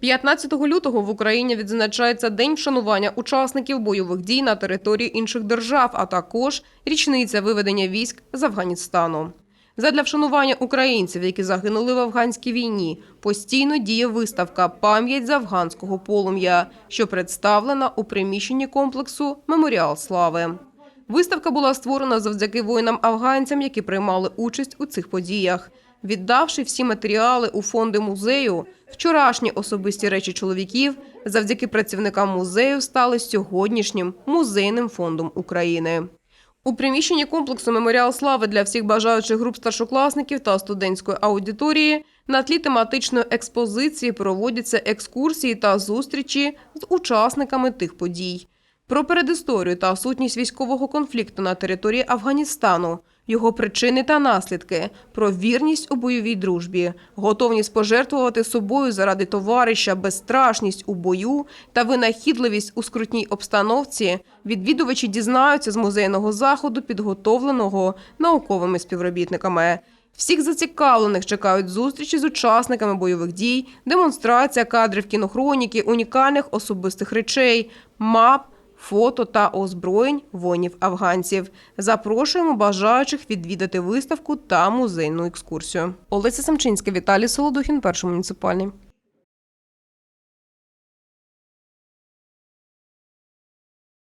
15 лютого в Україні відзначається День вшанування учасників бойових дій на території інших держав, а також річниця виведення військ з Афганістану. Задля вшанування українців, які загинули в афганській війні, постійно діє виставка Пам'ять з афганського полум'я, що представлена у приміщенні комплексу Меморіал Слави. Виставка була створена завдяки воїнам-афганцям, які приймали участь у цих подіях. Віддавши всі матеріали у фонди музею, вчорашні особисті речі чоловіків завдяки працівникам музею стали сьогоднішнім музейним фондом України. У приміщенні комплексу Меморіал слави для всіх бажаючих груп старшокласників та студентської аудиторії на тлі тематичної експозиції проводяться екскурсії та зустрічі з учасниками тих подій. Про передісторію та сутність військового конфлікту на території Афганістану, його причини та наслідки, про вірність у бойовій дружбі, готовність пожертвувати собою заради товариша, безстрашність у бою та винахідливість у скрутній обстановці. Відвідувачі дізнаються з музейного заходу, підготовленого науковими співробітниками. Всіх зацікавлених чекають зустрічі з учасниками бойових дій, демонстрація кадрів кінохроніки, унікальних особистих речей, мап, фото та озброєнь воїнів афганців. Запрошуємо бажаючих відвідати виставку та музейну екскурсію. Олеся Самчинська, Віталій Солодухін, перший муніципальний.